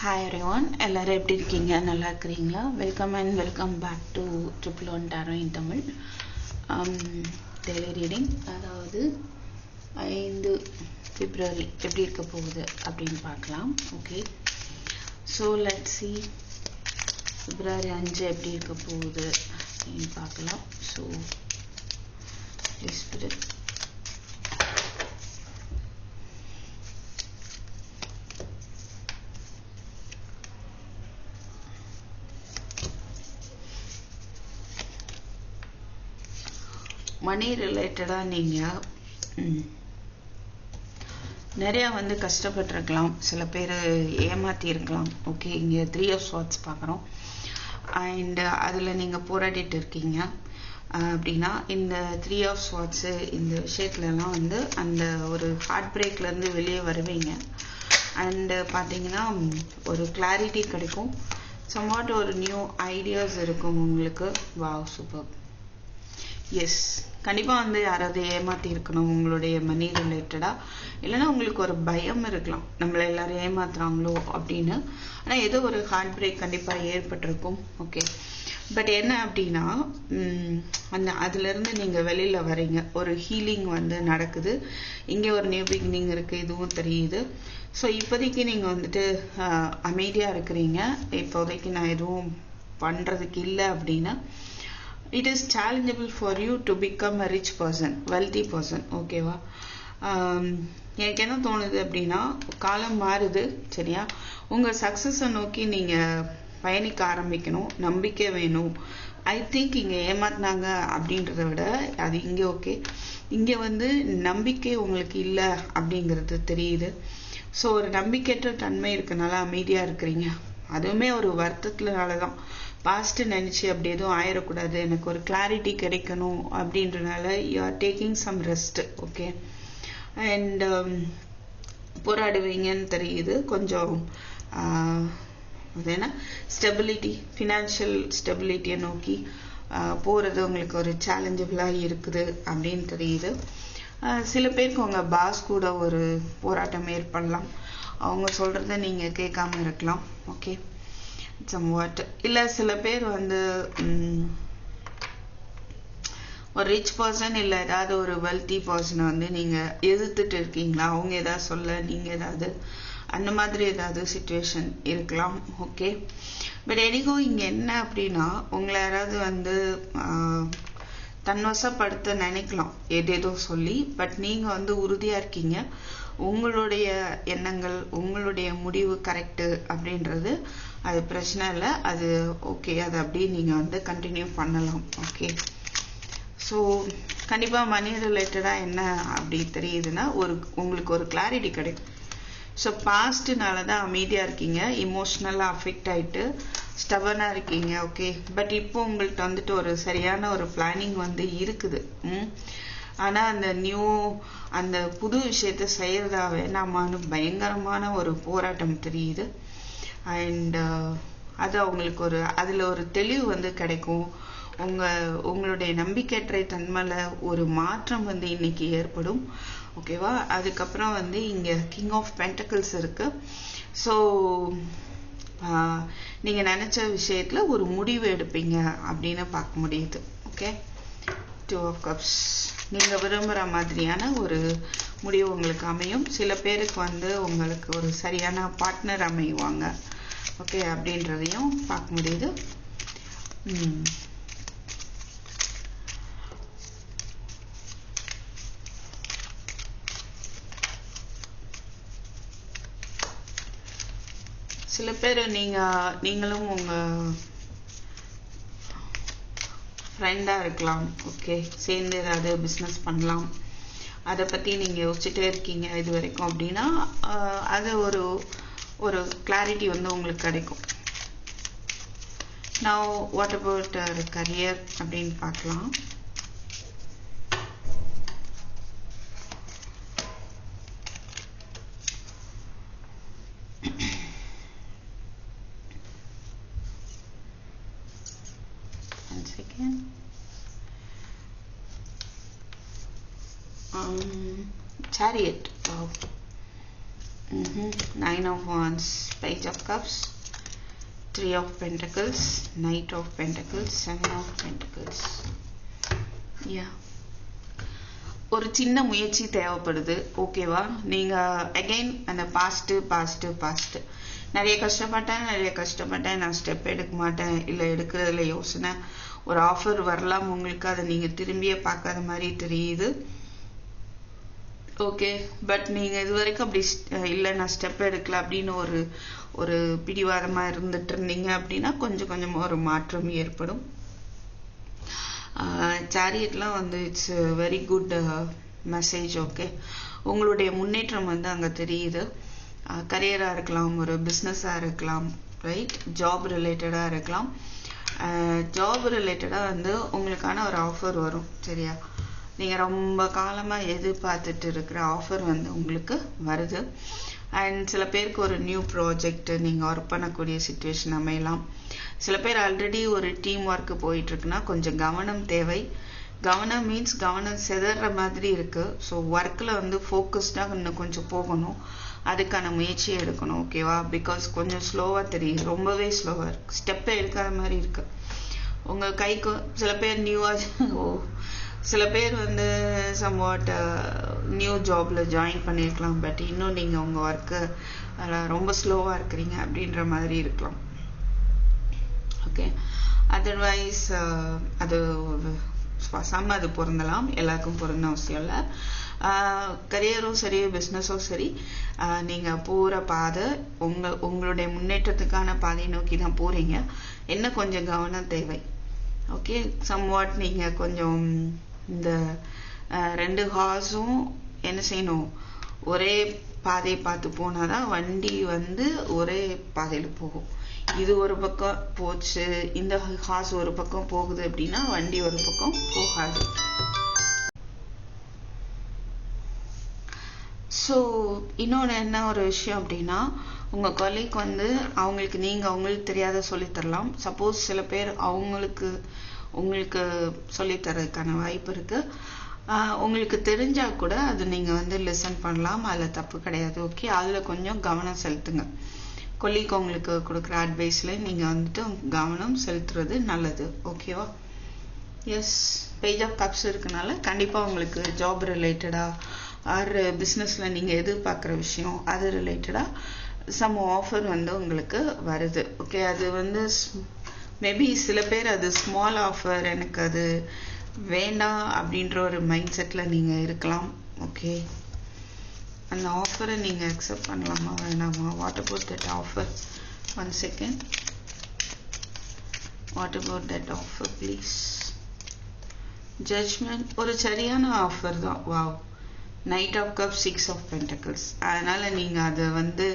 Hi one எல்லோரும் எப்படி இருக்கீங்க? நல்லா இருக்கிறீங்களா? Welcome and welcome back to triple one tarot in Tamil daily reading அதாவது ஐந்து பிப்ரவரி எப்படி இருக்க போகுது அப்படின்னு பார்க்கலாம். ஓகே ஸோ லெட் சி பிப்ரவரி அஞ்சு எப்படி இருக்க போகுது அப்படின்னு பார்க்கலாம். ஸோ ஸ்பிரிட் மணி ரிலேட்டடாக நீங்கள் நிறையா வந்து கஷ்டப்பட்டிருக்கலாம். சில பேர் ஏமாற்றிருக்கலாம் ஓகே இங்கே த்ரீ ஆஃப் ஸ்வாட்ஸ் பார்க்குறோம். அண்ட் அதில் நீங்கள் போராடிட்டு இருக்கீங்க. அப்படின்னா இந்த த்ரீ ஆஃப் ஸ்வாட்ஸு இந்த விஷயத்துலலாம் வந்து அந்த ஒரு ஹார்ட் பிரேக்லேருந்து வெளியே வருவீங்க. அண்டு பார்த்தீங்கன்னா ஒரு கிளாரிட்டி கிடைக்கும். சம்வாட் ஒரு நியூ ஐடியாஸ் இருக்கும் உங்களுக்கு. வாவ் சூப்பர் எஸ் கண்டிப்பாக வந்து யாராவது ஏமாற்றி இருக்கணும் உங்களுடைய மணி ரிலேட்டடாக இல்லைன்னா உங்களுக்கு ஒரு பயம் இருக்கலாம். நம்மளை எல்லாரும் ஏமாத்துறாங்களோ அப்படின்னு. ஆனால் ஏதோ ஒரு ஹார்ட் பிரேக் கண்டிப்பாக ஏற்பட்டிருக்கும். ஓகே பட் என்ன அப்படின்னா அந்த அதுலேருந்து நீங்கள் வெளியில் வரீங்க ஒரு ஹீலிங் வந்து நடக்குது. இங்கே ஒரு நியூ பிகினிங் இருக்குது இதுவும் தெரியுது. ஸோ இப்போதைக்கு நீங்கள் வந்துட்டு அமைதியாக இருக்கிறீங்க. இப்போதைக்கு நான் எதுவும் பண்ணுறதுக்கு இல்லை அப்படின்னா it is challengeable for you to become a rich person wealthy person ஓகேவா எனக்கு என்ன தோணுது அப்படின்னா காலம் மாறுது சரியா? உங்கள் சக்ஸஸை நோக்கி நீங்கள் பயணிக்க ஆரம்பிக்கணும் நம்பிக்கை வேணும். ஐ திங்க் இங்கே ஏமாத்தினாங்க அப்படின்றத விட அது இங்கே ஓகே இங்கே வந்து நம்பிக்கை உங்களுக்கு இல்லை அப்படிங்கிறது தெரியுது. ஸோ ஒரு நம்பிக்கையற்ற தன்மை இருக்கனால அமைதியாக இருக்கிறீங்க. அதுவுமே ஒரு வருத்தத்தினால தான் பாஸ்ட்டு நினச்சி அப்படி எதுவும் ஆயிடக்கூடாது எனக்கு ஒரு கிளாரிட்டி கிடைக்கணும் அப்படின்றனால you are taking some rest okay and போராடுவீங்கன்னு தெரியுது. கொஞ்சம் அது என்ன? ஸ்டெபிலிட்டி ஃபினான்ஷியல் ஸ்டெபிலிட்டியை நோக்கி போகிறது உங்களுக்கு ஒரு சேலஞ்சபிளாக இருக்குது அப்படின்னு தெரியுது. சில பேருக்கு உங்கள் பாஸ் கூட ஒரு போராட்டம் ஏற்படலாம். அவங்க சொல்கிறத நீங்கள் கேட்காம இருக்கலாம் ஓகே சம்வாட் இல்லை சில பேர் வந்து ஒரு ரிச் பர்சன் இல்லை ஏதாவது ஒரு வெல்த்தி பர்சனை வந்து நீங்கள் எதிர்த்துட்டு இருக்கீங்களா? அவங்க ஏதாவது சொல்ல நீங்கள் ஏதாவது அந்த மாதிரி ஏதாவது சுச்சுவேஷன் இருக்கலாம் ஓகே பட் எனக்கோ இங்கே என்ன அப்படின்னா உங்களை யாராவது வந்து தன்வசப்படுத்த நினைக்கலாம் ஏதேதோ சொல்லி பட் நீங்கள் வந்து உறுதியாக இருக்கீங்க. உங்களுடைய எண்ணங்கள் உங்களுடைய முடிவு கரெக்டு அப்படின்றது அது பிரச்சனை இல்லை. அது ஓகே அது அப்படியே நீங்கள் வந்து கண்டினியூ பண்ணலாம். ஓகே ஸோ கண்டிப்பாக மணி ரிலேட்டடாக என்ன அப்படி தெரியுதுன்னா ஒரு உங்களுக்கு ஒரு கிளாரிட்டி கிடைக்கும். ஸோ பாஸ்ட்னால தான் அமைதியாக இருக்கீங்க. இமோஷ்னலாக அஃபெக்ட் ஆகிட்டு ஸ்டபனாக இருக்கீங்க. ஓகே பட் இப்போ உங்கள்கிட்ட வந்துட்டு ஒரு சரியான ஒரு பிளானிங் வந்து இருக்குது. ம். ஆனால் அந்த நியூ அந்த புது விஷயத்த செய்கிறதாவே வேணாமான்னு பயங்கரமான ஒரு போராட்டம் தெரியுது. அண்ட் uh, அது அவங்களுக்கு ஒரு அதில் ஒரு தெளிவு வந்து கிடைக்கும். உங்கள் உங்களுடைய நம்பிக்கையற்ற தன்மையில் ஒரு மாற்றம் வந்து இன்னைக்கு ஏற்படும். ஓகேவா அதுக்கப்புறம் வந்து இங்கே கிங் ஆஃப் பென்டக்கிள்ஸ் இருக்குது ஸோ நீங்கள் நினச்ச விஷயத்தில் ஒரு முடிவு எடுப்பீங்க அப்படின்னு பார்க்க முடியுது. ஓகே டூ ஆஃப் கப்ஸ் நீங்கள் விரும்புகிற மாதிரியான ஒரு முடிவு உங்களுக்கு அமையும். சில பேருக்கு வந்து உங்களுக்கு ஒரு சரியான பார்ட்னர் அமைவாங்க. ஓகே அப்படின்றதையும் பார்க்க முடியுது. சில பேர் நீங்கள் நீங்களும் உங்கள் ஃப்ரெண்டாக இருக்கலாம். ஓகே சேர்ந்து ஏதாவது பிஸ்னஸ் பண்ணலாம். அதை பற்றி நீங்கள் யோசிச்சுட்டே இருக்கீங்க இது வரைக்கும் அப்படின்னா அது ஒரு ஒரு கிளாரிட்டி வந்து உங்களுக்கு கிடைக்கும். நான் வாட் அபவுட் கரியர் அப்படின்னு பார்க்கலாம். One second. Um, Mm-hmm. Nine of wands Page of cups three of Pentacles, knight of Pentacles, seven of Pentacles. Yeah ஒரு சின்ன முயற்சி தேவைப்படுது. ஓகேவா நீங்கள் அகைன் அந்த பாஸ்ட்டு பாஸ்ட்டு பாஸ்ட்டு நிறைய கஷ்டப்பட்டேன் நிறைய கஷ்டப்பட்டேன். நான் ஸ்டெப் எடுக்க மாட்டேன். இல்லை எடுக்கிறதுல யோசனை. ஒரு ஆஃபர் வரலாம். உங்களுக்கு அதை நீங்கள் திரும்பியே பார்க்காத மாதிரி தெரியுது. ஓகே பட் நீங்கள் இது வரைக்கும் அப்படி இல்லை நான் ஸ்டெப் எடுக்கல அப்படின்னு ஒரு ஒரு பிடிவாதமாக இருந்துட்டு இருந்தீங்க அப்படின்னா கொஞ்சம் கொஞ்சமாக ஒரு மாற்றம் ஏற்படும். சாரியட்லாம் வந்து it's very good message okay உங்களுடைய முன்னேற்றம் வந்து அங்கே தெரியுது. கரியராக இருக்கலாம் ஒரு பிஸ்னஸாக இருக்கலாம் ரைட் ஜாப் ரிலேட்டடாக இருக்கலாம். ஜாப் ரிலேட்டடாக வந்து உங்களுக்கான ஒரு ஆஃபர் வரும் சரியா? நீங்கள் ரொம்ப காலமாக எதிர்பார்த்துட்டு இருக்கிற ஆஃபர் வந்து உங்களுக்கு வருது. அண்ட் சில பேருக்கு ஒரு நியூ ப்ராஜெக்ட் நீங்கள் ஒர்க் பண்ணக்கூடிய சுச்சுவேஷன் அமையலாம். சில பேர் ஆல்ரெடி ஒரு டீம் ஒர்க்கு போயிட்டுருக்குன்னா கொஞ்சம் கவனம் தேவை. கவனம் மீன்ஸ் கவனம் செதற மாதிரி இருக்குது ஸோ ஒர்க்கில் வந்து ஃபோக்கஸ்டாக இன்னும் கொஞ்சம் போகணும். அதுக்கான முயற்சி எடுக்கணும் ஓகேவா பிகாஸ் கொஞ்சம் ஸ்லோவாக தெரியும். ரொம்பவே ஸ்லோவாக இருக்குது ஸ்டெப்பே எடுக்காத மாதிரி இருக்குது உங்கள் கைக்கு சில பேர் நியூவாக ஓ சில பேர் வந்து சம்வாட் நியூ ஜாப்ல ஜாயின் பண்ணியிருக்கலாம் பட் இன்னும் நீங்கள் உங்கள் ஒர்க்கு ரொம்ப ஸ்லோவாக இருக்கிறீங்க அப்படின்ற மாதிரி இருக்கலாம். ஓகே அதர்வைஸ் uh, அது சம் அது பொருந்தலாம். எல்லாருக்கும் பொருந்த அவசியம் இல்லை. கரியரும் சரி பிஸ்னஸும் சரி. நீங்கள் போகிற பாதை உங்கள் உங்களுடைய முன்னேற்றத்துக்கான பாதையை நோக்கி தான் போகிறீங்க என்ன கொஞ்சம் கவனம் தேவை. ஓகே சம்வாட் நீங்கள் கொஞ்சம் இந்த ரெண்டு ஹார்ஸும் என்ன செய்யணும்? ஒரே பாதையை பார்த்து போனாதான் வண்டி வந்து ஒரே பாதையில் போகும். இது ஒரு பக்கம் போச்சு இந்த ஹார்ஸ் ஒரு பக்கம் போகுது அப்படின்னா வண்டி ஒரு பக்கம் போகாது. ஸோ இன்னொன்று என்ன ஒரு விஷயம் அப்படின்னா உங்கள் கொலைக்கு வந்து அவங்களுக்கு நீங்கள் அவங்களுக்கு தெரியாத சொல்லித்தரலாம் சப்போஸ் சில பேர் அவங்களுக்கு உங்களுக்கு சொல்லித்தரதுக்கான வாய்ப்பு இருக்குது உங்களுக்கு தெரிஞ்சால் கூட அது நீங்கள் வந்து லிசன் பண்ணலாம். அதில் தப்பு கிடையாது. ஓகே அதில் கொஞ்சம் கவனம் செலுத்துங்க. கொல்லிக்கு உங்களுக்கு கொடுக்குற அட்வைஸில் நீங்கள் வந்துட்டு கவனம் செலுத்துறது நல்லது. ஓகேவா எஸ் பேஜ் ஆஃப் கப்ஸ் இருக்கனால கண்டிப்பாக உங்களுக்கு ஜாப் ரிலேட்டடாக ஆர் பிஸ்னஸில் நீங்கள் எதிர்பார்க்குற விஷயம் அது ரிலேட்டடாக சம் ஆஃபர் வந்து உங்களுக்கு வருது. ஓகே அது வந்து மேபி சில பேர் அது ஸ்மால் ஆஃபர் எனக்கு அது வேண்டாம் அப்படின்ற ஒரு மைண்ட் செட்டில் நீங்கள் இருக்கலாம். ஓகே அந்த ஆஃபரை நீங்கள் அக்செப்ட் பண்ணலாமா வேணாமா what about that offer one second what about that offer please judgement ஒரு சரியான ஆஃபர் தான். Wow knight of cup six of pentacles அதனால் நீங்கள் அதை வந்து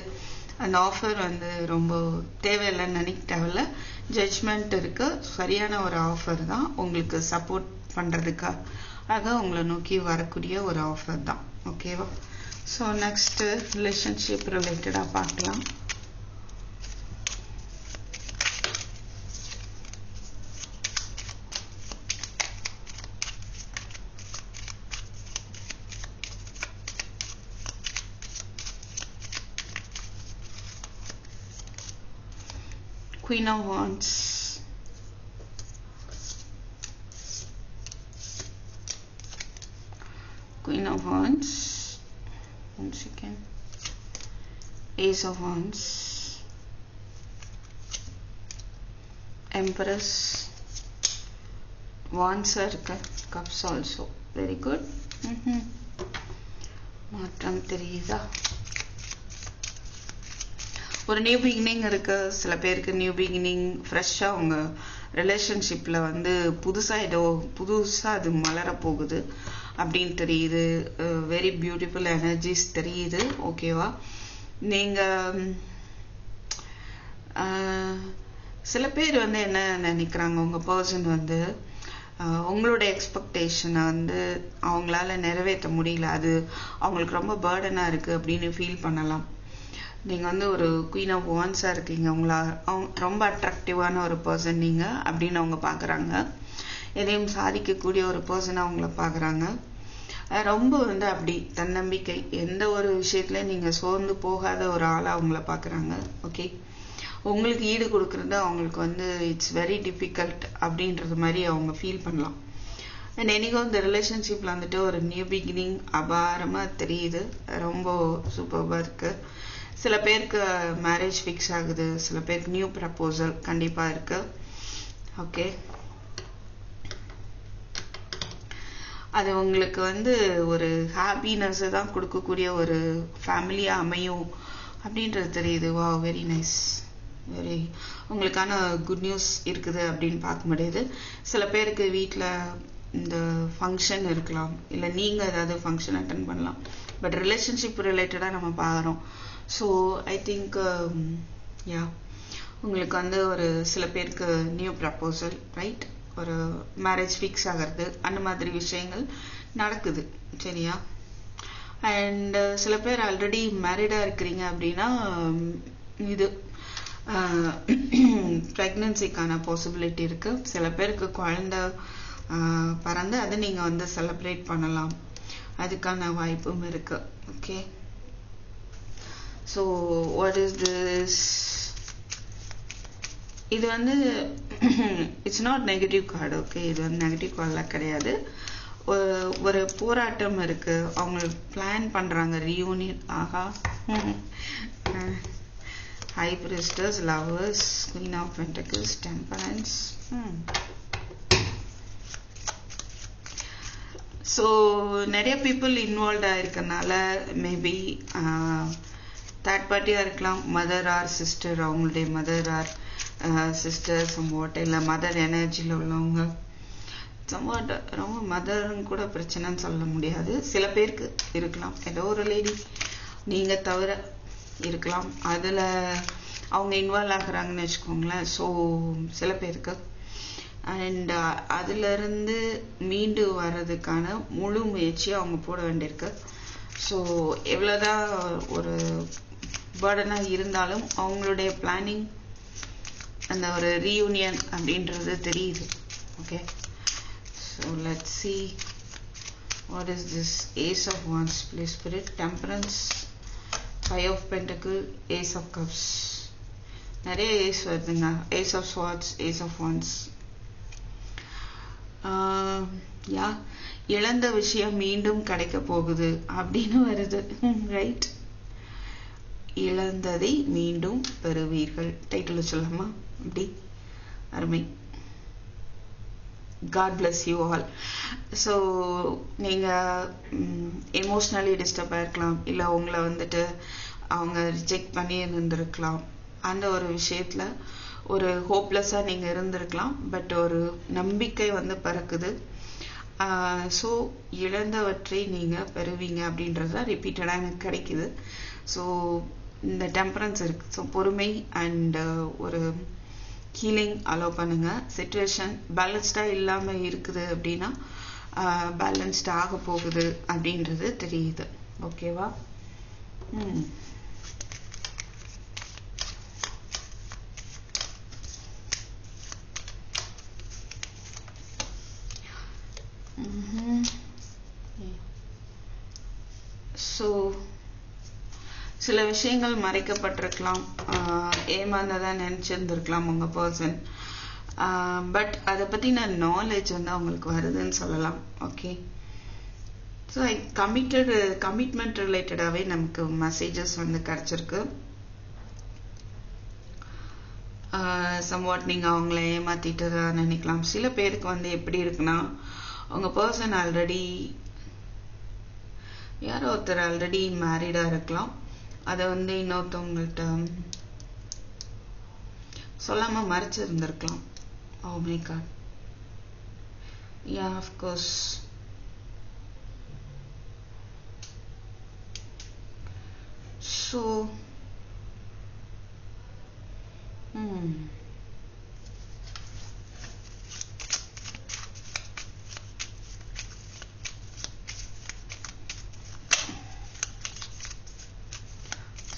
அந்த ஆஃபர் வந்து ரொம்ப தேவையில்லைன்னு நினைக்க தேவையில்ல ஜட்ஜ்மெண்ட் இருக்கு. சரியான ஒரு ஆஃபர் தான். உங்களுக்கு சப்போர்ட் பண்ணுறதுக்காக உங்களை நோக்கி வரக்கூடிய ஒரு ஆஃபர் தான். ஓகேவா ஸோ நெக்ஸ்ட்டு ரிலேஷன்ஷிப் ரிலேட்டடாக பார்க்கலாம். Queen of Wands. Queen of Wands. Once again. Ace of Wands. Empress. One circle. Cups also. Very good. Mm -hmm. Matram Teresa. ஒரு நியூ பிகினிங் இருக்கு. சில பேருக்கு நியூ பிகினிங் ஃப்ரெஷ்ஷாக அவங்க ரிலேஷன்ஷிப்பில் வந்து புதுசாக ஏதோ புதுசாக அது மலர போகுது அப்படின்னு தெரியுது. வெரி பியூட்டிஃபுல் எனர்ஜிஸ் தெரியுது. ஓகேவா நீங்கள் சில பேர் வந்து என்ன நினைக்கிறாங்க? உங்கள் பர்சன் வந்து உங்களோட எக்ஸ்பெக்டேஷனை வந்து அவங்களால நிறைவேற்ற முடியல. அது அவங்களுக்கு ரொம்ப பேர்டனாக இருக்குது அப்படின்னு ஃபீல் பண்ணலாம். நீங்கள் வந்து ஒரு குயின் ஆஃப் வான்ஸாக இருக்கீங்க. உங்களா அவங்க ரொம்ப அட்ராக்டிவான ஒரு பர்சன் நீங்கள் அப்படின்னு அவங்க பார்க்குறாங்க எதையும் சாதிக்கக்கூடிய ஒரு பர்சனாக அவங்கள பார்க்குறாங்க ரொம்ப வந்து அப்படி தன்னம்பிக்கை. எந்த ஒரு விஷயத்துல நீங்கள் சோர்ந்து போகாத ஒரு ஆளாக அவங்கள பார்க்குறாங்க ஓகே உங்களுக்கு ஈடு கொடுக்குறது அவங்களுக்கு வந்து இட்ஸ் வெரி டிஃபிகல்ட் அப்படின்றது மாதிரி அவங்க ஃபீல் பண்ணலாம். அண்ட் எனக்கும் இந்த ரிலேஷன்ஷிப்பில் வந்துட்டு ஒரு நியூ பிகினிங் அபாரமாக தெரியுது. ரொம்ப சூப்பராக இருக்குது சில பேருக்கு மேரேஜ் ஃபிக்ஸ் ஆகுது சில பேருக்கு நியூ ப்ரப்போசல் கண்டிப்பாக இருக்கு. ஓகே அது உங்களுக்கு வந்து ஒரு ஹாப்பினஸ் தான் கொடுக்கக்கூடிய ஒரு ஃபேமிலியாக அமையும் அப்படின்றது தெரியுது. வா வெரி நைஸ் வெரி உங்களுக்கான குட் நியூஸ் இருக்குது அப்படின்னு பார்க்க முடியுது. சில பேருக்கு வீட்டில் இந்த ஃபங்க்ஷன் இருக்கலாம். இல்லை நீங்கள் ஏதாவது ஃபங்க்ஷன் அட்டன் பண்ணலாம். பட் ரிலேஷன்ஷிப் ரிலேட்டடாக நம்ம பார்க்குறோம். ஸோ ஐ திங்க் யா உங்களுக்கு வந்து ஒரு சில பேருக்கு நியூ ப்ரப்போசல் ரைட் ஒரு மேரேஜ் ஃபிக்ஸ் ஆகிறது அந்த மாதிரி விஷயங்கள் நடக்குது சரியா? அண்ட் uh, சில பேர் ஆல்ரெடி மேரிடாக இருக்கிறீங்க அப்படின்னா um, இது ப்ரெக்னன்சிக்கான பாசிபிலிட்டி இருக்குது சில பேருக்கு குழந்த uh, பறந்து அதை நீங்கள் வந்து செலப்ரேட் பண்ணலாம். அதுக்கான வாய்ப்பும் இருக்குது okay so what is this இது வந்து it's not negative card okay இது வந்து நெகட்டிவ் கார்டெலாம் கிடையாது. ஒரு போராட்டம் இருக்கு. அவங்க பிளான் பண்றாங்க reunion Aha. Priestess, Lovers, Queen of Pentacles, Temperance. Hmm. So நிறைய பீப்புள் இன்வால்வ் ஆயிருக்கனால மேபி தேர்ட் பார்ட்டியாக இருக்கலாம். மதர் ஆர் சிஸ்டர் அவங்களுடைய மதர் ஆர் சிஸ்டர் சம்வாட் இல்லை மதர் எனர்ஜியில் உள்ளவங்க. சம்வாட் ரொம்ப மதர்னு கூட பிரச்சனைன்னு சொல்ல முடியாது. சில பேருக்கு இருக்கலாம். ஏதோ ஒரு லேடி நீங்கள் தவிர இருக்கலாம். அதில் அவங்க இன்வால்வ் ஆகுறாங்கன்னு வச்சுக்கோங்களேன். ஸோ சில பேருக்கு. அண்ட் uh, அதுலேருந்து மீண்டு வர்றதுக்கான முழு முயற்சி அவங்க போட வேண்டியிருக்கு. ஸோ எவ்வளோதான் ஒரு பேர்டனாக இருந்தாலும் அவங்களுடைய பிளானிங் அந்த ஒரு ரீயூனியன் அப்படின்றது தெரியுது. Okay so let see what is this ace of wands place spirit temperance five of pentacle ace of cups நிறைய ஏஸ் வருதுங்க. Ace of swords ace of wands yeah இழந்த விஷயம் மீண்டும் கிடைக்க போகுது அப்படின்னு வருது. ரைட் இழந்ததை மீண்டும் பெறுவீர்கள். டைட்டில் சொல்லலாமா? அப்படி அருமை. God bless you all so நீங்கள் எமோஷ்னலி டிஸ்டர்ப் இருக்கலாம் இல்லை உங்களை வந்துட்டு அவங்க ரிஜெக்ட் பண்ணி இருந்திருக்கலாம் அந்த ஒரு விஷயத்தில் ஒரு ஹோப்லெஸ்ஸாக நீங்கள் இருந்திருக்கலாம். பட் ஒரு நம்பிக்கை வந்து பிறக்குது. ஸோ இழந்தவற்றை நீங்கள் பெறுவீங்க அப்படின்றது தான் ரிப்பீட்டடாக எனக்கு கிடைக்குது. ஸோ இந்த டெம்பரன்ஸ் இருக்கு. ஸோ பொறுமை அண்ட் uh, ஒரு ஹீலிங் அலோவ் பண்ணுங்க. சுச்சுவேஷன் பேலன்ஸ்டாக இல்லாமல் இருக்குது அப்படின்னா uh, பேலன்ஸ்ட் ஆக போகுது அப்படின்றது தெரியுது. ஓகேவா ம். ஸோ சில விஷயங்கள் மறைக்கப்பட்டிருக்கலாம். ஏமாந்ததா நினச்சிருந்துருக்கலாம் உங்கள் பர்சன் பட் அதை பற்றின நாலேஜ் வந்து அவங்களுக்கு வருதுன்னு சொல்லலாம். ஓகே ஸோ கமிட்டட் கமிட்மெண்ட் ரிலேட்டடாகவே நமக்கு மெசேஜஸ் வந்து கிடச்சிருக்கு. சம்வாட் நீங்கள் அவங்கள ஏமாத்திட்டு நினைக்கலாம். சில பேருக்கு வந்து எப்படி இருக்குன்னா உங்கள் பர்சன் ஆல்ரெடி யாரோ ஒருத்தர் ஆல்ரெடி மேரிடாக இருக்கலாம். அதை வந்து இன்னொருத்தவங்கள்ட்ட சொல்லாம மறைச்சிருந்திருக்கலாம். ஓ my God yeah of course so hmm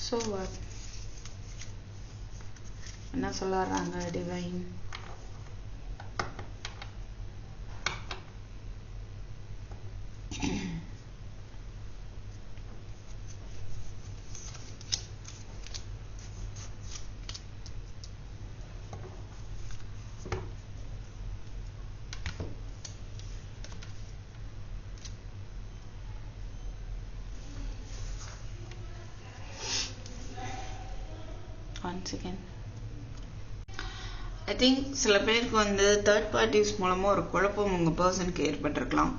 so what என்ன சொல்ல வர்றாங்க divine one second I think சில பேருக்கு வந்து தேர்ட் பார்ட்டிஸ் மூலமாக ஒரு குழப்பம் உங்கள் பர்சனுக்கு ஏற்பட்டிருக்கலாம்.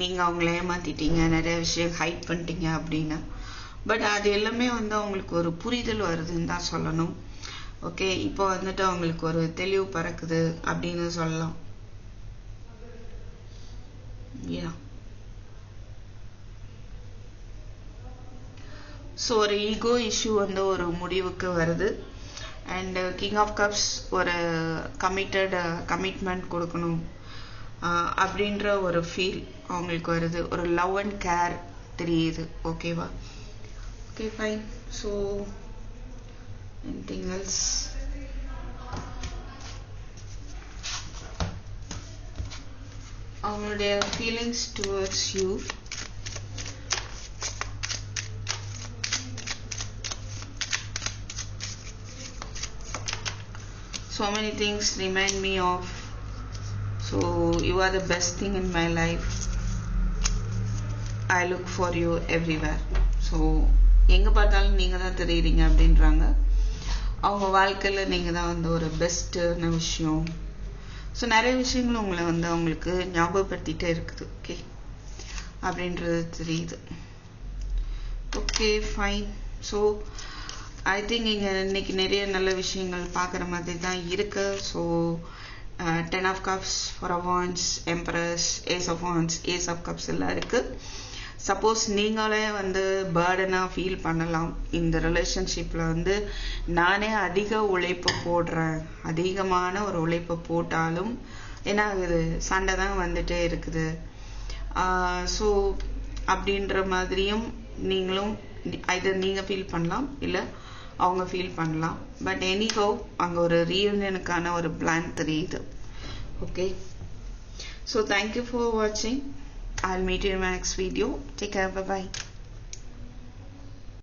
நீங்கள் அவங்கள ஏமாத்திட்டீங்க நிறைய விஷயம் ஹைட் பண்ணிட்டீங்க அப்படின்னு. பட் அது எல்லாமே வந்து அவங்களுக்கு ஒரு புரிதல் வருதுன்னு தான் சொல்லணும். ஓகே இப்போ வந்துட்டு அவங்களுக்கு ஒரு தெளிவு பறக்குது அப்படின்னு சொல்லலாம். யா ஸோ ஒரு ஈகோ இஷ்யூ வந்து ஒரு முடிவுக்கு வருது. அண்டு கிங் ஆஃப் கப்ஸ் ஒரு கமிட்டட் கமிட்மெண்ட் uh, கொடுக்கணும். Uh, அப்படின்ற ஒரு ஃபீல் அவங்களுக்கு வருது. ஒரு லவ் அண்ட் கேர் தெரியுது. ஓகேவா okay fine so anything else அவங்களுடைய feelings towards you so many things remind me of. So you are the best thing in my life. I look for you everywhere. So எங்கே பார்த்தாலும் நீங்கள் தான் தெரியுறீங்க அப்படின்றாங்க. அவங்க வாழ்க்கையில் நீங்கள் தான் வந்து ஒரு பெஸ்ட்டான விஷயம். ஸோ நிறைய விஷயங்கள் உங்களை வந்து அவங்களுக்கு ஞாபகப்படுத்திட்டே இருக்குது ஓகே அப்படின்றது தெரியுது. Okay fine so I think இங்கே இன்னைக்கு நிறைய நல்ல விஷயங்கள் பார்க்குற மாதிரி தான் இருக்கு. So ten of cups four of wands empress ace of wands ace of cups எல்லாம் இருக்கு. சப்போஸ் நீங்களே வந்து பேர்டனாக ஃபீல் பண்ணலாம். இந்த ரிலேஷன்ஷிப்பில் வந்து நானே அதிக உழைப்பு போடுறேன். அதிகமான ஒரு உழைப்பு போட்டாலும் என்ன ஆகுது? சண்டை தான் வந்துட்டே இருக்குது. Uh, ஸோ அப்படின்ற மாதிரியும் நீங்களும் இதை நீங்கள் ஃபீல் பண்ணலாம் இல்லை அவங்க ஃபீல் பண்ணலாம். பட் எனிஹோ அங்கே ஒரு ரீயூனியனுக்கான ஒரு பிளான் தெரியுது. ஓகே ஸோ தேங்க்யூ ஃபார் வாட்சிங் I meet you in my video take Take bye